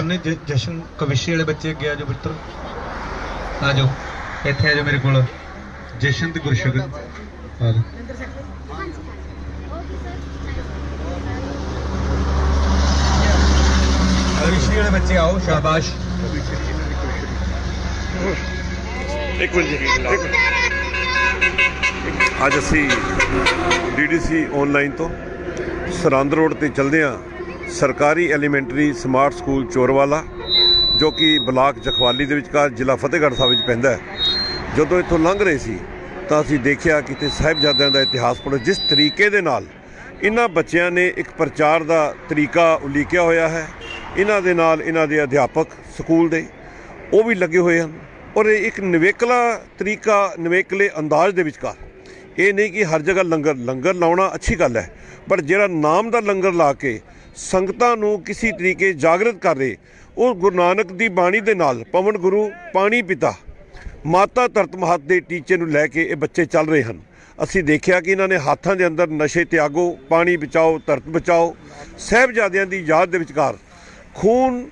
ਦੋਨੇ ਜਸ਼ਨ ਕਵਿਸ਼ੇ ਵਾਲੇ ਬੱਚੇ ਅੱਗੇ ਆ ਜਾਓ ਪੁੱਤਰ। ਇੱਥੇ ਆ ਮੇਰੇ ਕੋਲ। ਜਸ਼ਨ ਤੇ ਗੁਰਸ਼ਗਨ। ਆ ਕਵਿਸ਼ੇ ਵਾਲੇ ਬੱਚੇ ਆਓ, ਸ਼ਾਬਾਸ਼। ਇੱਕ ਮਿੰਟ ਜੀ। ਇੱਕ ਮਿੰਟ। ਅੱਜ ਅਸੀਂ ਡੀਡੀਸੀ ਆਨਲਾਈਨ ਤੋਂ ਸਰੰਦ ਰੋਡ ਤੇ ਚੱਲਦੇ ਹਾਂ। ਸਰਕਾਰੀ ਐਲੀਮੈਂਟਰੀ ਸਮਾਰਟ ਸਕੂਲ ਚੋਰਵਾਲਾ, ਜੋ ਕਿ ਬਲਾਕ ਜਖਵਾਲੀ ਦੇ ਵਿਚਕਾਰ ਜ਼ਿਲ੍ਹਾ ਫਤਿਹਗੜ੍ਹ ਸਾਹਿਬ ਵਿੱਚ ਪੈਂਦਾ ਹੈ। ਜਦੋਂ ਇੱਥੋਂ ਲੰਘ ਰਹੇ ਸੀ, ਤਾਂ ਅਸੀਂ ਦੇਖਿਆ ਕਿ ਤੇ ਸਾਹਿਬਜ਼ਾਦਿਆਂ ਦਾ ਇਤਿਹਾਸ ਪੜ੍ਹੋ, ਜਿਸ ਤਰੀਕੇ ਦੇ ਨਾਲ ਇਹਨਾਂ ਬੱਚਿਆਂ ਨੇ ਇੱਕ ਪ੍ਰਚਾਰ ਦਾ ਤਰੀਕਾ ਉਲੀਕਿਆ ਹੋਇਆ ਹੈ। ਇਹਨਾਂ ਦੇ ਨਾਲ ਇਹਨਾਂ ਦੇ ਅਧਿਆਪਕ ਸਕੂਲ ਦੇ, ਉਹ ਵੀ ਲੱਗੇ ਹੋਏ ਹਨ। ਔਰ ਇਹ ਇੱਕ ਨਿਵੇਕਲਾ ਤਰੀਕਾ, ਨਿਵੇਕਲੇ ਅੰਦਾਜ਼ ਦੇ ਵਿਚਕਾਰ ਇਹ ਨਹੀਂ ਕਿ ਹਰ ਜਗ੍ਹਾ ਲੰਗਰ ਲੰਗਰ ਲਾਉਣਾ ਅੱਛੀ ਗੱਲ ਹੈ, ਪਰ ਜਿਹੜਾ ਨਾਮ ਦਾ ਲੰਗਰ ਲਾ ਕੇ ਸੰਗਤਾਂ ਨੂੰ ਕਿਸੇ ਤਰੀਕੇ ਜਾਗਰਤ ਕਰ ਰਹੇ, ਉਹ ਗੁਰੂ ਨਾਨਕ ਦੀ ਬਾਣੀ ਦੇ ਨਾਲ ਪਵਨ ਗੁਰੂ, ਪਾਣੀ ਪਿਤਾ, ਮਾਤਾ ਧਰਤ ਮਹੱਤ ਦੇ ਟੀਚੇ ਨੂੰ ਲੈ ਕੇ ਇਹ ਬੱਚੇ ਚੱਲ ਰਹੇ ਹਨ। ਅਸੀਂ ਦੇਖਿਆ ਕਿ ਇਹਨਾਂ ਨੇ ਹੱਥਾਂ ਦੇ ਅੰਦਰ ਨਸ਼ੇ ਤਿਆਗੋ, ਪਾਣੀ ਬਚਾਓ, ਧਰਤ ਬਚਾਓ, ਸਹਿਬਜ਼ਾਦਿਆਂ ਦੀ ਯਾਦ ਦੇ ਵਿਚਕਾਰ ਖੂਨ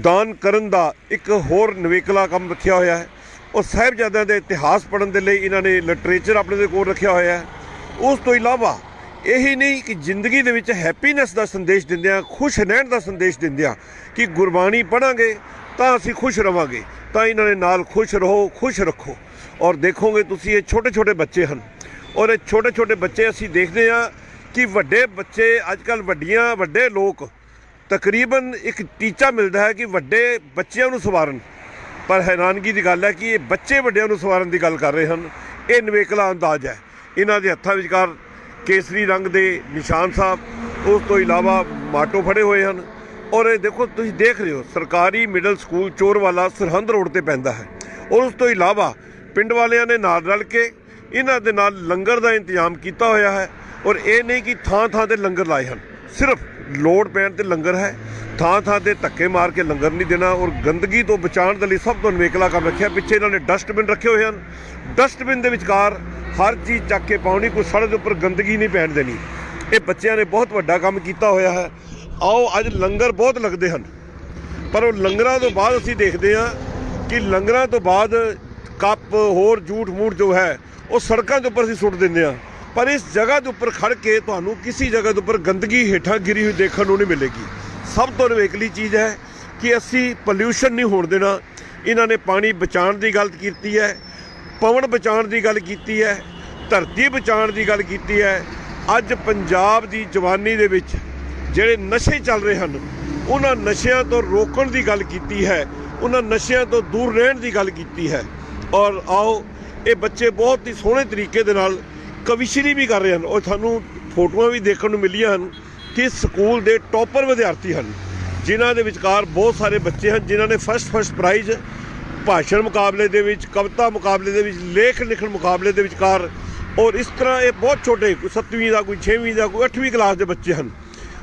ਦਾਨ ਕਰਨ ਦਾ ਇੱਕ ਹੋਰ ਨਵੇਕਲਾ ਕੰਮ ਰੱਖਿਆ ਹੋਇਆ ਹੈ। ਉਹ ਸਾਹਿਬਜ਼ਾਦਿਆਂ ਦੇ ਇਤਿਹਾਸ ਪੜ੍ਹਨ ਦੇ ਲਈ ਇਹਨਾਂ ਨੇ ਲਿਟਰੇਚਰ ਆਪਣੇ ਦੇ ਕੋਲ ਰੱਖਿਆ ਹੋਇਆ ਹੈ। ਉਸ ਤੋਂ ਇਲਾਵਾ ਇਹੀ ਨਹੀਂ ਕਿ ਜ਼ਿੰਦਗੀ ਦੇ ਵਿੱਚ ਹੈਪੀਨੈਸ ਦਾ ਸੰਦੇਸ਼ ਦਿੰਦਿਆਂ, ਖੁਸ਼ ਰਹਿਣ ਦਾ ਸੰਦੇਸ਼ ਦਿੰਦਿਆਂ ਕਿ ਗੁਰਬਾਣੀ ਪੜਾਂਗੇ ਤਾਂ ਅਸੀਂ ਖੁਸ਼ ਰਵਾਂਗੇ, ਤਾਂ ਇਹਨਾਂ ਦੇ ਨਾਲ ਖੁਸ਼ ਰਹੋ, ਖੁਸ਼ ਰੱਖੋ। ਔਰ ਦੇਖੋਗੇ ਤੁਸੀਂ ਇਹ ਛੋਟੇ ਛੋਟੇ ਬੱਚੇ ਹਨ। ਔਰ ਇਹ ਛੋਟੇ ਛੋਟੇ ਬੱਚੇ ਅਸੀਂ ਦੇਖਦੇ ਹਾਂ ਕਿ ਵੱਡੇ ਬੱਚੇ ਅੱਜ ਕੱਲ ਵੱਡੀਆਂ, ਵੱਡੇ ਲੋਕ ਤਕਰੀਬਨ ਇੱਕ ਟੀਚਾ ਮਿਲਦਾ ਹੈ ਕਿ ਵੱਡੇ ਬੱਚਿਆਂ ਨੂੰ ਸਵਾਰਨ। ਪਰ ਹੈਰਾਨਗੀ ਦੀ ਗੱਲ ਹੈ ਕਿ ਇਹ ਬੱਚੇ ਵੱਡਿਆਂ ਨੂੰ ਸਵਾਰਨ ਦੀ ਗੱਲ ਕਰ ਰਹੇ ਹਨ। ਇਹ ਨਵੇਕਲਾ ਅੰਦਾਜ਼ ਹੈ। ਇਹਨਾਂ ਦੇ ਹੱਥਾਂ ਵਿਚਕਾਰ ਕੇਸਰੀ ਰੰਗ ਦੇ ਨਿਸ਼ਾਨ ਸਾਹਿਬ ਉਸ ਤੋਂ ਇਲਾਵਾ ਮਾਟੋ ਫੜੇ ਹੋਏ ਹਨ। ਔਰ ਇਹ ਦੇਖੋ, ਤੁਸੀਂ ਦੇਖ ਰਹੇ ਹੋ, ਸਰਕਾਰੀ middle school Chorwala Sirhind road ਤੇ ਪੈਂਦਾ ਹੈ। ਔਰ ਉਸ ਤੋਂ ਇਲਾਵਾ ਪਿੰਡ ਵਾਲਿਆਂ ਨੇ ਨਾਲ ਰਲ ਕੇ ਇਹਨਾਂ ਦੇ ਨਾਲ ਲੰਗਰ ਦਾ ਇੰਤਜ਼ਾਮ ਕੀਤਾ ਹੋਇਆ ਹੈ। ਔਰ ਇਹ ਨਹੀਂ ਕਿ ਥਾਂ ਥਾਂ ਤੇ ਲੰਗਰ ਲਾਏ ਹਨ। ਸਿਰਫ ਲੋੜ ਪੈਣ ਤੇ ਲੰਗਰ ਹੈ। ਥਾਂ ਥਾਂ ਤੇ ਧੱਕੇ ਮਾਰ ਕੇ ਲੰਗਰ ਨਹੀਂ ਦੇਣਾ ਔਰ ਗੰਦਗੀ ਤੋਂ ਬਚਾਉਣ ਦੇ ਲਈ ਸਭ ਤੋਂ ਨਵੇਕਲਾ ਕੰਮ ਰੱਖਿਆ। ਪਿੱਛੇ ਇਹਨਾਂ ਨੇ ਡਸਟਬਿਨ ਰੱਖੇ ਹੋਏ ਹਨ। ਡਸਟਬਿਨ ਦੇ ਵਿਚਕਾਰ ਹਰ ਚੀਜ਼ ਚੱਕ ਕੇ ਪਾਉਣੀ, ਕੋਈ ਸੜਕ ਦੇ ਉੱਪਰ ਗੰਦਗੀ ਨਹੀਂ ਪੈਣ ਦੇਣੀ। ਇਹ ਬੱਚਿਆਂ ਨੇ ਬਹੁਤ ਵੱਡਾ ਕੰਮ ਕੀਤਾ ਹੋਇਆ ਹੈ। ਆਓ, ਅੱਜ ਲੰਗਰ ਬਹੁਤ ਲੱਗਦੇ ਹਨ। ਪਰ ਉਹ ਲੰਗਰਾਂ ਤੋਂ ਬਾਅਦ ਅਸੀਂ ਦੇਖਦੇ ਹਾਂ ਕਿ ਲੰਗਰਾਂ ਤੋਂ ਬਾਅਦ ਕੱਪ ਹੋਰ ਝੂਠ ਮੂਠ ਜੋ ਹੈ, ਉਹ ਸੜਕਾਂ ਦੇ ਉੱਪਰ ਅਸੀਂ ਸੁੱਟ ਦਿੰਦੇ ਹਾਂ। ਪਰ ਇਸ ਜਗ੍ਹਾ ਦੇ ਉੱਪਰ ਖੜ ਕੇ ਤੁਹਾਨੂੰ ਕਿਸੇ ਜਗ੍ਹਾ ਦੇ ਉੱਪਰ ਗੰਦਗੀ ਹੇਠਾਂ ਗਿਰੀ ਹੋਈ ਦੇਖਣ ਨੂੰ ਨਹੀਂ ਮਿਲੇਗੀ। ਸਭ ਤੋਂ ਨਵੇਕਲੀ ਚੀਜ਼ ਹੈ ਕਿ ਅਸੀਂ ਪੋਲਿਊਸ਼ਨ ਨਹੀਂ ਹੋਣ ਦੇਣਾ। ਇਹਨਾਂ ਨੇ ਪਾਣੀ ਬਚਾਉਣ ਦੀ ਗੱਲ ਕੀਤੀ ਹੈ, ਪਵਨ ਬਚਾਉਣ ਦੀ ਗੱਲ ਕੀਤੀ ਹੈ, ਧਰਤੀ ਬਚਾਉਣ ਦੀ ਗੱਲ ਕੀਤੀ ਹੈ। ਅੱਜ ਪੰਜਾਬ ਦੀ ਜਵਾਨੀ ਦੇ ਵਿੱਚ ਜਿਹੜੇ ਨਸ਼ੇ ਚੱਲ ਰਹੇ ਹਨ, ਉਹਨਾਂ ਨਸ਼ਿਆਂ ਤੋਂ ਰੋਕਣ ਦੀ ਗੱਲ ਕੀਤੀ ਹੈ, ਉਹਨਾਂ ਨਸ਼ਿਆਂ ਤੋਂ ਦੂਰ ਰਹਿਣ ਦੀ ਗੱਲ ਕੀਤੀ ਹੈ। ਔਰ ਆਓ, ਇਹ ਬੱਚੇ ਬਹੁਤ ਹੀ ਸੋਹਣੇ ਤਰੀਕੇ ਦੇ ਨਾਲ ਕਵਿਸ਼ਰੀ ਵੀ ਕਰ ਰਹੇ ਹਨ ਔਰ ਸਾਨੂੰ ਫੋਟੋਆਂ ਵੀ ਦੇਖਣ ਨੂੰ ਮਿਲੀਆਂ ਹਨ ਕਿ ਸਕੂਲ ਦੇ ਟੌਪਰ ਵਿਦਿਆਰਥੀ ਹਨ, ਜਿਨ੍ਹਾਂ ਦੇ ਵਿਚਕਾਰ ਬਹੁਤ ਸਾਰੇ ਬੱਚੇ ਹਨ, ਜਿਨ੍ਹਾਂ ਨੇ ਫਸਟ ਫਸਟ ਪ੍ਰਾਈਜ਼ ਭਾਸ਼ਣ ਮੁਕਾਬਲੇ ਦੇ ਵਿੱਚ, ਕਵਿਤਾ ਮੁਕਾਬਲੇ ਦੇ ਵਿੱਚ, ਲੇਖ ਲਿਖਣ ਮੁਕਾਬਲੇ ਦੇ ਵਿਚਕਾਰ ਔਰ ਇਸ ਤਰ੍ਹਾਂ ਇਹ ਬਹੁਤ ਛੋਟੇ, ਕੋਈ 7ਵੀਂ ਦਾ, ਕੋਈ 6ਵੀਂ ਦਾ, ਕੋਈ 8ਵੀਂ ਕਲਾਸ ਦੇ ਬੱਚੇ ਹਨ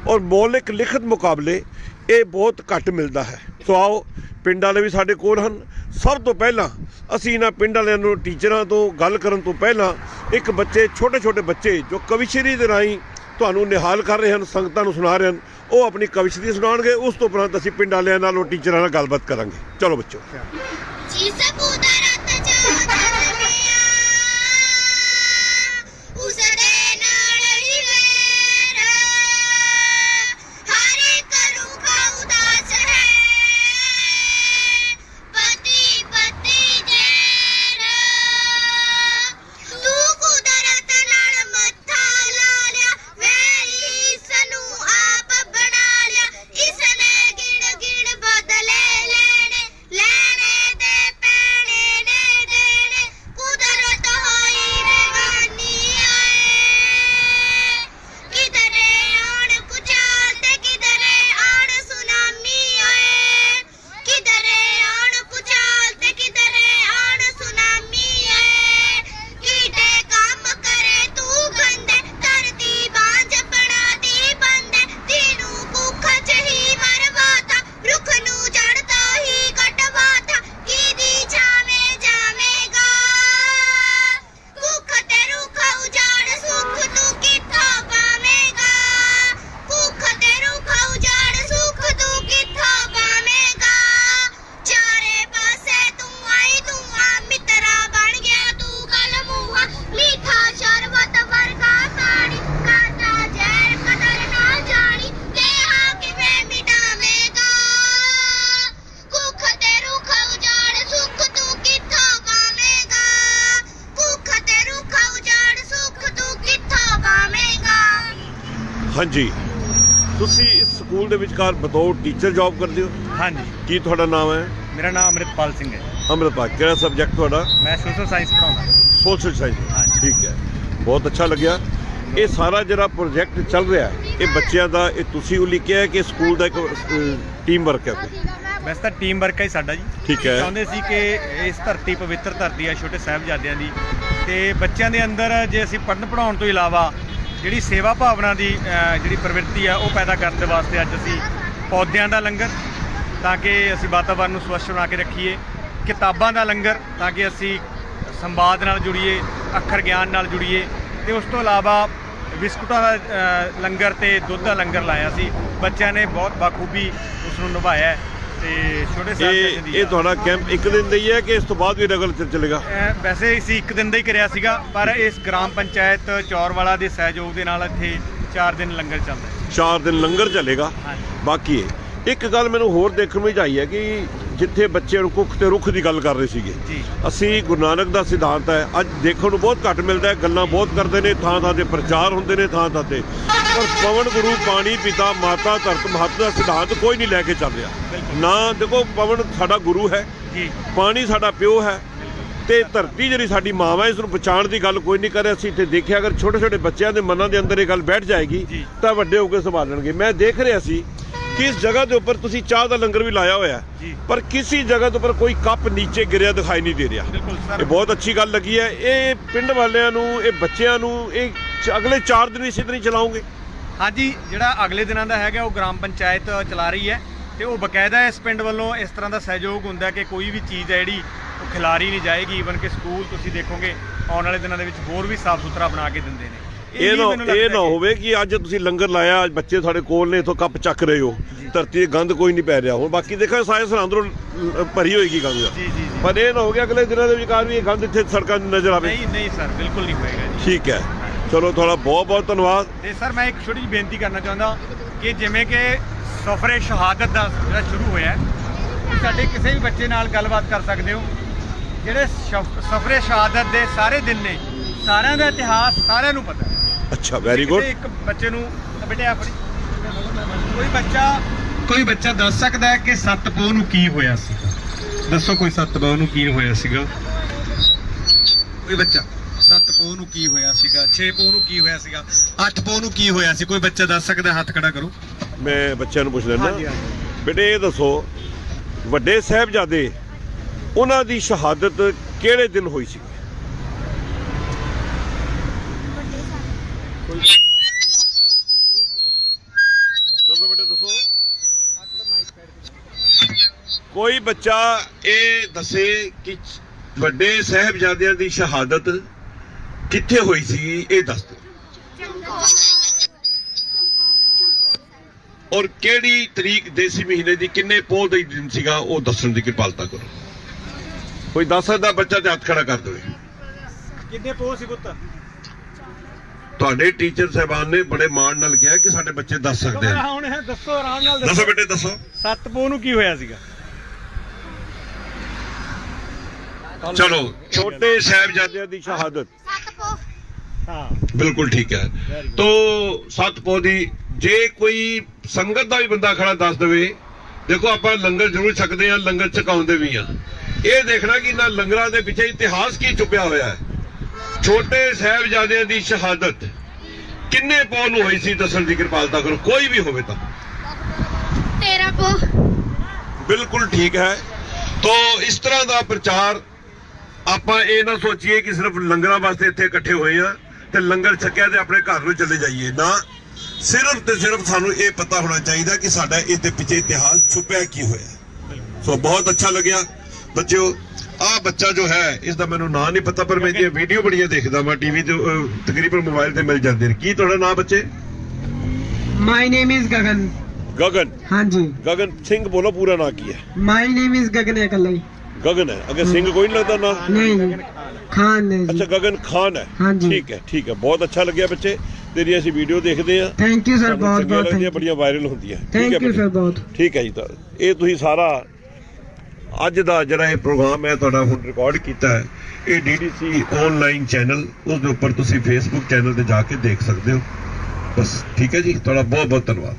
ਔਰ ਮੌਲਿਕ ਲਿਖਤ ਮੁਕਾਬਲੇ ਇਹ ਬਹੁਤ ਘੱਟ ਮਿਲਦਾ ਹੈ। ਸੋ ਆਓ, ਪਿੰਡ ਵਾਲੇ ਵੀ ਸਾਡੇ ਕੋਲ ਹਨ। ਸਭ ਤੋਂ ਪਹਿਲਾਂ ਅਸੀਂ ਇਹਨਾਂ ਪਿੰਡ ਵਾਲਿਆਂ ਨੂੰ ਟੀਚਰਾਂ ਤੋਂ ਗੱਲ ਕਰਨ ਤੋਂ ਪਹਿਲਾਂ ਇੱਕ ਬੱਚੇ ਛੋਟੇ ਛੋਟੇ ਬੱਚੇ ਜੋ ਕਵਿਸ਼ਰੀ ਦੇ ਰਾਹੀਂ ਤੁਹਾਨੂੰ ਨਿਹਾਲ ਕਰ ਰਹੇ ਹਨ, ਸੰਗਤਾਂ ਨੂੰ ਸੁਣਾ ਰਹੇ ਹਨ, ਉਹ ਆਪਣੀ ਕਵਿਸ਼ਰੀ ਸੁਣਾਉਣਗੇ। ਉਸ ਤੋਂ ਉਪਰੰਤ ਅਸੀਂ ਪਿੰਡ ਵਾਲਿਆਂ ਨਾਲ, ਉਹ ਟੀਚਰਾਂ ਨਾਲ ਗੱਲਬਾਤ ਕਰਾਂਗੇ। ਚਲੋ ਬੱਚੋ ਜਿਸ ਕੁਦਰਤ ਚਾਦਰ ਹਾਂਜੀ। ਤੁਸੀਂ ਇਸ ਸਕੂਲ ਦੇ ਵਿਚਕਾਰ ਬਤੌਰ ਟੀਚਰ ਜੌਬ ਕਰਦੇ ਹੋ? ਹਾਂਜੀ। ਕੀ ਤੁਹਾਡਾ ਨਾਮ ਹੈ? ਮੇਰਾ ਨਾਮ ਅਮਰਿਤਪਾਲ ਸਿੰਘ ਹੈ। ਅੰਮ੍ਰਿਤਪਾਲ ਕਿਹੜਾ ਸਬਜੈਕਟ ਤੁਹਾਡਾ? ਮੈਂ ਸੋਸ਼ਲ ਸਾਇੰਸ ਪੜ੍ਹਾਉਂਦਾ ਸੋਸ਼ਲ ਸਾਇੰਸ ਹਾਂਜੀ। ਠੀਕ ਹੈ। ਬਹੁਤ ਅੱਛਾ ਲੱਗਿਆ। ਇਹ ਸਾਰਾ ਜਿਹੜਾ ਪ੍ਰੋਜੈਕਟ ਚੱਲ ਰਿਹਾ ਇਹ ਬੱਚਿਆਂ ਦਾ ਇਹ ਤੁਸੀਂ ਉਲੀਕਿਆ ਕਿ ਸਕੂਲ ਦਾ ਇੱਕ ਟੀਮ ਵਰਕ ਹੈ? ਵੈਸੇ ਤਾਂ ਟੀਮ ਵਰਕ ਹੈ ਸਾਡਾ ਜੀ। ਠੀਕ ਹੈ। ਚਾਹੁੰਦੇ ਸੀ ਕਿ ਇਸ ਧਰਤੀ ਪਵਿੱਤਰ ਧਰਤੀ ਹੈ ਛੋਟੇ ਸਾਹਿਬਜ਼ਾਦਿਆਂ ਦੀ। ਤੇ ਬੱਚਿਆਂ ਦੇ ਅੰਦਰ ਜੇ ਅਸੀਂ ਪੜ੍ਹਨ ਪੜਾਉਣ ਤੋਂ ਇਲਾਵਾ ਜਿਹੜੀ ਸੇਵਾ ਭਾਵਨਾ ਦੀ ਜਿਹੜੀ ਪ੍ਰਵਿਰਤੀ ਆ, ਉਹ ਪੈਦਾ ਕਰਨ ਦੇ ਵਾਸਤੇ ਅੱਜ ਅਸੀਂ ਪੌਦਿਆਂ ਦਾ ਲੰਗਰ, ਤਾਂ ਕਿ ਅਸੀਂ ਵਾਤਾਵਰਨ ਨੂੰ ਸਵੱਛ ਬਣਾ ਕੇ ਰੱਖੀਏ, ਕਿਤਾਬਾਂ ਦਾ ਲੰਗਰ, ਤਾਂ ਕਿ ਅਸੀਂ ਸੰਵਾਦ ਨਾਲ ਜੁੜੀਏ, ਅੱਖਰ ਗਿਆਨ ਨਾਲ ਜੁੜੀਏ, ਤੇ ਉਸ ਤੋਂ ਇਲਾਵਾ ਬਿਸਕੁਟਾਂ ਦਾ ਲੰਗਰ ਤੇ ਦੁੱਧ ਦਾ ਲੰਗਰ ਲਾਇਆ ਸੀ। ਬੱਚਿਆਂ ਨੇ ਬਹੁਤ ਬਾਖੂਬੀ ਉਸ ਨੂੰ ਨਿਭਾਇਆ ਤੇ ਛੋਟੇ ਸਾਹਿਬ ਇਹ ਇਹ ਤੁਹਾਡਾ ਕੈਂਪ ਇੱਕ ਦਿਨ ਦਾ ਹੀ ਹੈ ਕਿ ਇਸ ਤੋਂ ਬਾਅਦ ਵੀ ਰੈਗੂਲਰ ਚੱਲੇਗਾ? ਵੈਸੇ ਅਸੀਂ ਇੱਕ ਦਿਨ ਦਾ ਹੀ ਕਰਿਆ ਸੀਗਾ ਪਰ ਇਸ ਗ੍ਰਾਮ ਪੰਚਾਇਤ ਚੌਰਵਾਲਾ ਦੇ ਸਹਿਯੋਗ ਦੇ ਨਾਲ ਇੱਥੇ 4 ਦਿਨ ਲੰਗਰ ਚੱਲਦਾ ਹੈ। ਚਾਰ ਦਿਨ ਲੰਗਰ ਚੱਲੇਗਾ? ਬਾਕੀ ਇੱਕ ਗੱਲ ਮੈਨੂੰ ਹੋਰ ਦੇਖਣ ਵਿੱਚ ਆਈ ਹੈ ਕਿ ਜਿੱਥੇ ਬੱਚੇ ਨੂੰ ਕੁੱਖ ਤੇ ਰੁੱਖ ਦੀ ਗੱਲ ਕਰ ਰਹੇ ਸੀਗੇ। ਅਸੀਂ ਗੁਰੂ ਨਾਨਕ ਦਾ ਸਿਧਾਂਤ ਹੈ ਅੱਜ ਦੇਖਣ ਨੂੰ ਬਹੁਤ ਘੱਟ ਮਿਲਦਾ ਹੈ ਗੱਲਾਂ ਬਹੁਤ ਕਰਦੇ ਨੇ ਥਾਂ ਥਾਂ ਤੇ ਪ੍ਰਚਾਰ ਹੁੰਦੇ ਨੇ ਥਾਂ ਥਾਂ ਤੇ। ਪਰ ਪਵਨ ਗੁਰੂ ਪਾਣੀ ਪਿਤਾ ਮਾਤਾ ਧਰਤ ਮਹੱਤ ਦਾ ਸਿਧਾਂਤ ਕੋਈ ਨਹੀਂ ਲੈ ਕੇ ਚੱਲ ਰਿਹਾ। ਨਾ ਦੇਖੋ ਪਵਨ ਸਾਡਾ ਗੁਰੂ ਹੈ ਪਾਣੀ ਸਾਡਾ ਪਿਓ ਹੈ ਤੇ ਧਰਤੀ ਜਿਹੜੀ ਸਾਡੀ ਮਾਂ ਹੈ ਇਸ ਨੂੰ ਬਚਾਉਣ ਦੀ ਗੱਲ ਕੋਈ ਨਹੀਂ ਕਰ ਰਿਹਾ ਅਸੀਂ ਇੱਥੇ ਦੇਖਿਆ ਅਗਰ ਛੋਟੇ ਛੋਟੇ ਬੱਚਿਆਂ ਦੇ ਮਨਾਂ ਦੇ ਅੰਦਰ ਇਹ ਗੱਲ ਬੈਠ ਜਾਏਗੀ। ਤਾਂ ਵੱਡੇ ਹੋ ਕੇ ਸੰਭਾਲਣਗੇ। ਮੈਂ ਦੇਖ ਰਿਹਾ ਸੀ ਕਿ ਇਸ ਜਗ੍ਹਾ ਦੇ ਉੱਪਰ ਤੁਸੀਂ ਚਾਹ ਦਾ ਲੰਗਰ ਵੀ ਲਾਇਆ ਹੋਇਆ। ਪਰ ਕਿਸੇ ਜਗ੍ਹਾ ਦੇ ਉੱਪਰ ਕੋਈ ਕੱਪ ਨੀਚੇ ਗਿਰਿਆ ਦਿਖਾਈ ਨਹੀਂ ਦੇ ਰਿਹਾ। ਇਹ ਬਹੁਤ ਅੱਛੀ ਗੱਲ ਲੱਗੀ ਹੈ। ਇਹ ਪਿੰਡ ਵਾਲਿਆਂ ਨੂੰ ਇਹ ਬੱਚਿਆਂ ਨੂੰ ਇਹ ਅਗਲੇ 4 ਦਿਨ ਇਸੇ ਤਰ੍ਹਾਂ ਚਲਾਉਂਗੇ? ਹਾਂਜੀ ਜਿਹੜਾ ਅਗਲੇ ਦਿਨਾਂ ਦਾ ਹੈਗਾ ਉਹ ਗ੍ਰਾਮ ਪੰਚਾਇਤ ਚਲਾ ਰਹੀ ਹੈ ਤੇ ਉਹ ਬਕਾਇਦਾ ਇਸ ਪਿੰਡ ਵੱਲੋਂ ਇਸ ਤਰ੍ਹਾਂ ਦਾ ਸਹਿਯੋਗ ਹੁੰਦਾ ਕਿ ਕੋਈ ਵੀ ਚੀਜ਼ ਹੈ ਜਿਹੜੀ ਉਹ ਖਿਲਾਰੀ ਨਹੀਂ ਜਾਏਗੀ। ਈਵਨ ਕਿ ਸਕੂਲ ਤੁਸੀਂ ਦੇਖੋਗੇ ਆਉਣ ਵਾਲੇ ਦਿਨਾਂ ਦੇ ਵਿੱਚ ਹੋਰ ਵੀ ਸਾਫ਼ ਸੁਥਰਾ ਬਣਾ ਕੇ ਦਿੰਦੇ ਨੇ। ਇਹ ਨਾ ਇਹ ਨਾ ਹੋਵੇ ਕਿ ਅੱਜ ਤੁਸੀਂ ਲੰਗਰ ਲਾਇਆ ਅੱਜ ਬੱਚੇ ਸਾਡੇ ਕੋਲ ਨੇ ਇਥੋਂ ਕੱਪ ਚੱਕ ਰਹੇ ਹੋ। ਧਰਤੀ ਤੇ ਗੰਦ ਕੋਈ ਨਹੀਂ ਪੈ ਰਿਹਾ। ਹੁਣ ਬਾਕੀ ਦੇਖੋ ਸਾਇੰਸ ਅੰਦਰੋਂ ਲ- ਭਰੀ ਹੋਏਗੀ ਗੰਦ ਜੀ ਜੀ ਪਰ ਇਹ ਨਾ ਹੋ ਗਿਆ ਅਗਲੇ ਦਿਨਾਂ ਦੇ ਵਿਚਕਾਰ ਵੀ ਇਹ ਗੰਦ ਇੱਥੇ ਸੜਕਾਂ 'ਤੇ ਨਜ਼ਰ ਆਵੇ। ਨਹੀਂ ਨਹੀਂ ਸਰ ਬਿਲਕੁਲ ਨਹੀਂ ਹੋਏਗਾ ਜੀ। ਠੀਕ ਹੈ। ਚਲੋ ਤੁਹਾਡਾ ਬਹੁਤ ਬਹੁਤ ਧੰਨਵਾਦ। ਤੇ ਸਰ ਮੈਂ ਇੱਕ ਛੋਟੀ ਜਿਹੀ ਬੇਨਤੀ ਕਰਨਾ ਚਾਹੁੰਦਾ ਕਿ ਜਿਵੇਂ ਕਿ ਸਫਰੇ ਸ਼ਹਾਦਤ ਦਾ ਜਿਹੜਾ ਸ਼ੁਰੂ ਹੋਇਆ ਸਾਡੇ ਕਿਸੇ ਵੀ ਬੱਚੇ ਨਾਲ ਗੱਲਬਾਤ ਕਰ ਸਕਦੇ ਹੋ। ਜਿਹੜੇ ਸਫਰੇ ਸ਼ਹਾਦਤ ਦੇ ਸਾਰੇ ਦਿਨ ਨੇ ਸਾਰਿਆਂ ਦਾ ਇਤਿਹਾਸ ਸਾਰਿਆਂ ਨੂੰ ਪਤਾ ਹੈ। ਅੱਛਾ ਵੈਰੀ ਗੁੱਡ ਇੱਕ ਬੱਚੇ ਨੂੰ ਬੇਟੇ ਆਪਣੀ। ਕੋਈ ਬੱਚਾ ਕੋਈ ਬੱਚਾ ਦੱਸ ਸਕਦਾ ਹੈ ਕਿ ਸਤਪੋ ਨੂੰ ਕੀ ਹੋਇਆ ਸੀਗਾ? ਦੱਸੋ ਕੋਈ ਸਤਪੋ ਨੂੰ ਕੀ ਹੋਇਆ ਸੀਗਾ? ਕੋਈ ਬੱਚਾ ਸਤਪੋ ਨੂੰ ਕੀ ਹੋਇਆ ਸੀਗਾ? 6 ਪੋ ਨੂੰ ਕੀ ਹੋਇਆ ਸੀਗਾ? 8 ਪੋ ਨੂੰ ਕੀ ਹੋਇਆ ਸੀ? ਕੋਈ ਬੱਚਾ ਦੱਸ ਸਕਦਾ? ਹੱਥ ਖੜਾ ਕਰੋ। ਮੈਂ ਬੱਚਿਆਂ ਨੂੰ ਪੁੱਛ ਲੈਣਾ। ਬੇਟੇ ਇਹ ਦੱਸੋ ਵੱਡੇ ਸਾਹਿਬਜ਼ਾਦੇ ਉਹਨਾਂ ਦੀ ਸ਼ਹਾਦਤ ਕਿਹੜੇ ਦਿਨ ਹੋਈ ਸੀ? ਦੱਸੋ ਬੇਟੇ ਦੱਸੋ। ਕੋਈ ਬੱਚਾ ਇਹ ਦੱਸੇ ਕਿ ਵੱਡੇ ਸਾਹਿਬਜ਼ਾਦਿਆਂ ਦੀ ਸ਼ਹਾਦਤ ਕਿੱਥੇ ਹੋਈ ਸੀ, ਇਹ ਦੱਸ ਦਿਓ। ਔਰ ਕਿਹੜੀ ਤਰੀਕ ਦੇਸੀ ਮਹੀਨੇ ਦੀ ਕਿੰਨੇ ਪੋਹ ਦੇ ਦਿਨ ਸੀਗਾ, ਉਹ ਦੱਸਣ ਦੀ ਕਿਰਪਾਲਤਾ ਕਰੋ। ਕੋਈ ਦੱਸ ਸਕਦਾ ਬੱਚਾ ਤੇ ਹੱਥ ਖੜਾ ਕਰ ਦੇਵੇ। ਕਿੰਨੇ ਪੋਹ ਸੀ ਪੁੱਤ? ਤੁਹਾਡੇ ਟੀਚਰ ਸਾਹਿਬਾਨ ਨੇ ਬੜੇ ਮਾਣ ਨਾਲ ਕਿਹਾ ਕਿ ਸਾਡੇ ਬੱਚੇ ਦੱਸ ਸਕਦੇ ਹਨ ਹੁਣ ਇਹ ਦੱਸੋ ਆਰਾਮ ਨਾਲ ਦੱਸੋ ਬੇਟੇ ਦੱਸੋ। ਸੱਤ ਪੋ ਨੂੰ ਕੀ ਹੋਇਆ ਸੀਗਾ? ਚਲੋ ਛੋਟੇ ਸਾਹਿਬਜ਼ਾਦਿਆਂ ਦੀ ਸ਼ਹਾਦਤ। ਸਤਪੋ ਹਾਂ। ਬਿਲਕੁਲ ਠੀਕ ਹੈ। ਤੋ ਸੱਤ ਪੋ ਦੀ ਜੇ ਕੋਈ ਸੰਗਤ ਦਾ ਵੀ ਬੰਦਾ ਖੜਾ ਦੱਸ ਦੇਵੇ ਦੇਖੋ ਆਪਾਂ ਲੰਗਰ ਜ਼ਰੂਰ ਛਕਦੇ ਆ ਲੰਗਰ ਛਕਾਉਂਦੇ ਵੀ ਆ ਇਹ ਦੇਖਣਾ ਕਿ ਨਾ ਲੰਗਰਾਂ ਦੇ ਪਿੱਛੇ ਇਤਿਹਾਸ ਕੀ ਛੁਪਿਆ ਹੋਇਆ ਹੈ। ਛੋਟੇ ਸਾਹਿਬਜ਼ਾਦਿਆਂ ਦੀ ਸ਼ਹਾਦਤ ਕਿੰਨੇ ਪੌ ਨੂੰ ਹੋਈ ਸੀ ਦੱਸਣ ਦੀ ਕਿਰਪਾਲਤਾ ਕਰੋ ਕੋਈ ਵੀ ਹੋਵੇ ਤਾਂ। ਤੇਰਾ ਪੋ। ਬਿਲਕੁਲ ਠੀਕ ਹੈ। ਤੋ ਇਸ ਤਰ੍ਹਾਂ ਦਾ ਪ੍ਰਚਾਰ ਆਪਾਂ ਇਹ ਨਾ ਸੋਚੀਏ ਕਿ ਸਿਰਫ ਲੰਗਰਾਂ ਵਾਸਤੇ ਇੱਥੇ ਇਕੱਠੇ ਹੋਏ ਆ ਤੇ ਲੰਗਰ ਛਕਿਆ ਤੇ ਆਪਣੇ ਘਰ ਨੂੰ ਚਲੇ ਜਾਈਏ। ਨਾ ਸਿਰਫ ਤੇ ਸਿਰਫ ਸਾਨੂੰ ਇਹ ਪਤਾ ਹੋਣਾ ਚਾਹੀਦਾ ਕਿ ਸਾਡਾ ਇਹਦੇ ਪਿੱਛੇ ਇਤਿਹਾਸ ਛੁਪਿਆ ਕੀ ਹੋਇਆ। ਸੋ ਬਹੁਤ ਅੱਛਾ ਲੱਗਿਆ। ਬੱਚਿਓ ਆ ਬੱਚਾ ਜੋ ਹੈ ਇਸ ਦਾ ਮੈਨੂੰ ਨਾਂ ਨਹੀਂ ਪਤਾ ਪਰ ਮੈਂ ਇਹ ਵੀਡੀਓ ਬੜੀਆਂ ਦੇਖਦਾ ਮੈਂ ਟੀਵੀ ਤੇ ਤਕਰੀਬਨ ਮੋਬਾਈਲ ਤੇ ਮਿਲ ਜਾਂਦੇ ਨੇ। ਕੀ ਤੁਹਾਡਾ ਨਾਂ ਬੱਚੇ? My name is Gagan. ਗगन ਹਾਂਜੀ। ਗगन ਸਿੰਘ ਬੋਲੋ ਪੂਰਾ ਨਾਂ ਕੀ ਹੈ? ਮਾਈ ਨੇਮ ਇਜ਼ ਗगन ਹੈ ਕੱਲਾ ਹੀ। ਗगन ਹੈ। ਅਗੇ ਸਿੰਘ ਕੋਈ ਨਹੀਂ ਲੱਗਦਾ ਨਾਂ? ਨਹੀਂ। ਖਾਨ ਹੈ ਅੱਛਾ ਗਗਨ ਖਾਨ ਹੈ। ਠੀਕ ਹੈ ਠੀਕ ਹੈ। ਬਹੁਤ ਅੱਛਾ ਲੱਗਿਆ ਬੱਚੇ। ਤੇਰੀ ਅਸੀਂ ਵੀਡੀਓ ਦੇਖਦੇ ਆ ਥੈਂਕ ਯੂ ਸਰ ਬਹੁਤ ਬਹੁਤ ਬੜੀਆਂ ਵਾਇਰਲ ਹੁੰਦੀਆਂ। ਠੀਕ ਹੈ ਬਹੁਤ। ਠੀਕ ਹੈ ਜੀ ਤਾਂ ਇਹ ਤੁਸੀਂ ਸਾਰਾ ਅੱਜ ਦਾ ਜਿਹੜਾ ਇਹ ਪ੍ਰੋਗਰਾਮ ਹੈ, ਤੁਹਾਡਾ ਹੁਣ ਰਿਕਾਰਡ ਕੀਤਾ ਹੈ, ਇਹ DDC ਆਨਲਾਈਨ ਚੈਨਲ ਉਸ ਦੇ ਉੱਪਰ ਤੁਸੀਂ ਫੇਸਬੁੱਕ ਚੈਨਲ ਤੇ ਜਾ ਕੇ ਦੇਖ ਸਕਦੇ ਹੋ। ਬਸ, ਠੀਕ ਹੈ ਜੀ? ਤੁਹਾਡਾ ਬਹੁਤ ਬਹੁਤ ਧੰਨਵਾਦ।